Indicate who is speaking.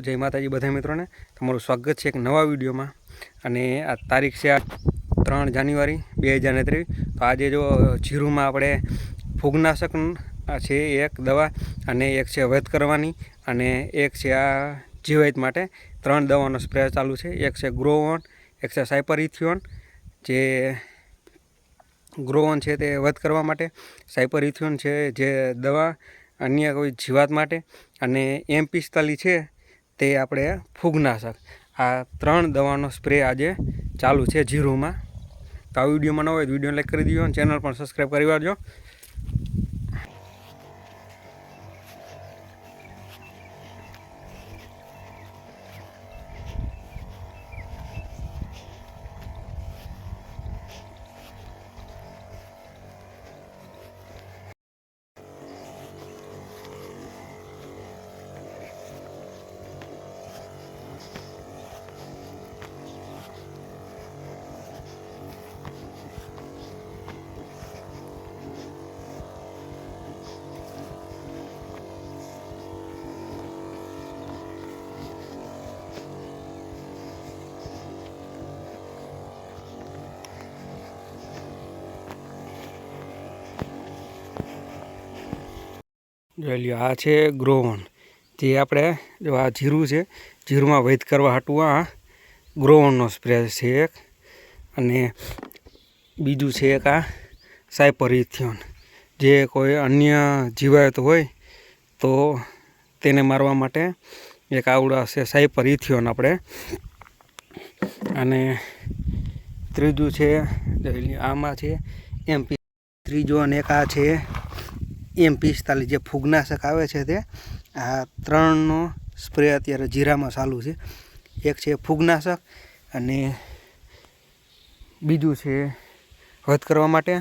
Speaker 1: જય માતાજી બધા મિત્રોને. તમારું સ્વાગત છે એક નવા વિડીયોમાં. અને આ તારીખ છે આ ત્રણ જાન્યુઆરી બે હજાર ને ત્રેવીસ. તો આજે જો જીરુમાં આપણે ફૂગનાશક છે એક દવા અને એક છે વધ કરવાની. અને એક છે આ જીવાત માટે ત્રણ દવાનો સ્પ્રે ચાલુ છે. એક છે ગ્રોવન, એક છે સાયપરિથિયોન જે ગ્રોવન છે તે વધ કરવા માટે સાયપરિથિયોન છે જે દવા અન્ય કોઈ જીવાત માટે. અને એમ પિસ્તાલીસ છે તે આપણે ફૂગનાશક. આ ત્રણ દવાનો સ્પ્રે આજે ચાલુ છે જીરુમાં તો આ વિડીયોમાં ન હોય તો વીડિયો લાઈક કરી દીજો અને ચેનલ પણ સબસ્ક્રાઈબ કરી વાળજો. જોઈ લ્યો આ છે ગ્રોવન. જે આપણે જો આ જીરું છે, જીરુંમાં વૈદ કરવા હાટું આ ગ્રોવનનો સ્પ્રે છે એક. અને બીજું છે એક આ સાયપરિથિયોન. જે કોઈ અન્ય જીવાત હોય તો તેને મારવા માટે એક આવડા છે સાયપરિથિયોન આપણે. અને ત્રીજું છે આમાં છે એમપી ત્રીજો અને એક આ છે એમ પિસ્તાલીસ જે ફૂગનાશક આવે છે તે, આ ત્રણનો સ્પ્રે અત્યારે જીરામાં ચાલુ છે. એક છે ફૂગનાશક અને બીજું છે વધ કરવા માટે